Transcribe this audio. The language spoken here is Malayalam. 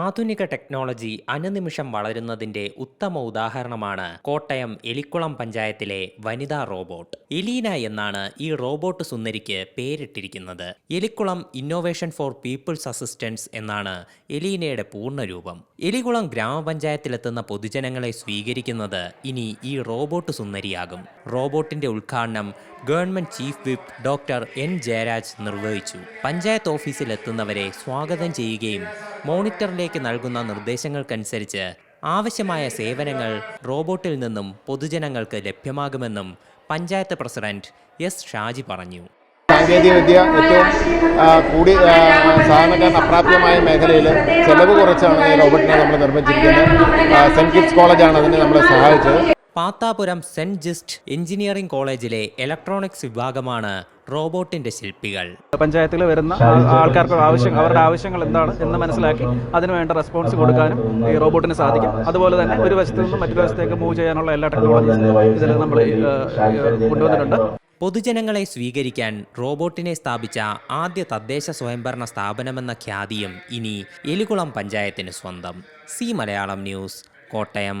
ആധുനിക ടെക്നോളജി അനുനിമിഷം വളരുന്നതിന്റെ ഉത്തമ ഉദാഹരണമാണ് കോട്ടയം എലിക്കുളം പഞ്ചായത്തിലെ വനിതാ റോബോട്ട്. എലീന എന്നാണ് ഈ റോബോട്ട് സുന്ദരിക്ക് പേരിട്ടിരിക്കുന്നത്. Elikkulam innovation for people's assistance എന്നാണ് എലീനയുടെ പൂർണരൂപം. എലികുളം ഗ്രാമപഞ്ചായത്തിലെത്തുന്ന പൊതുജനങ്ങളെ സ്വീകരിക്കുന്നത് ഇനി ഈ റോബോട്ട് സുന്ദരിയാകും. റോബോട്ടിന്റെ ഉദ്ഘാടനം government chief whip doctor N Jayaraj നിർവഹിച്ചു. പഞ്ചായത്ത് ഓഫീസിലെത്തുന്നവരെ സ്വാഗതം ചെയ്യുകയും മോണിറ്ററിലേക്ക് നൽകുന്ന നിർദ്ദേശങ്ങൾക്കനുസരിച്ച് ആവശ്യമായ സേവനങ്ങൾ റോബോട്ടിൽ നിന്നും പൊതുജനങ്ങൾക്ക് ലഭ്യമാകുമെന്നും പഞ്ചായത്ത് പ്രസിഡന്റ് എസ് ഷാജി പറഞ്ഞു. സാങ്കേതികവിദ്യ ഏറ്റവും കൂടി സാധാരണക്കാരന് അപ്രാപ്യമായ മേഖലയിൽ ചെലവ് കുറച്ചാണ് ഈ റോബോട്ടിനെ നമ്മൾ നിർമ്മിച്ചിരിക്കുന്നത്. സെന്റ് കിഡ്സ് കോളേജാണ് അതിനെ നമ്മളെ സഹായിച്ചത്. പാത്താപുരം സെന്റ് ജസ്റ്റ് എഞ്ചിനീയറിംഗ് കോളേജിലെ ഇലക്ട്രോണിക്സ് വിഭാഗമാണ് റോബോട്ടിന്റെ ശില്പികൾ. പഞ്ചായത്തിൽ വരുന്ന ആൾക്കാർക്ക് ആവശ്യം അവരുടെ ആവശ്യങ്ങൾ എന്താണ് എന്ന് മനസ്സിലാക്കി അതിനുവേണ്ട റെസ്പോൺസ് കൊടുക്കാനും ഈ റോബോട്ടിന് സാധിക്കും. അതുപോലെ തന്നെ ഒരു വശത്ത് നിന്നും മറ്റൊരു വശത്തേക്ക് മൂവ് ചെയ്യാനുള്ള എല്ലാ ടെക്നോളജീസും ഇതിൽ നമ്മൾ കൊണ്ടുവന്നിട്ടുണ്ട്. പൊതുജനങ്ങളെ സ്വീകരിക്കാൻ റോബോട്ടിനെ സ്ഥാപിച്ച ആദ്യ തദ്ദേശ സ്വയംഭരണ സ്ഥാപനമെന്ന ഖ്യാതിയും ഇനി എലികുളം പഞ്ചായത്തിന് സ്വന്തം. C Malayalam news Kottayam.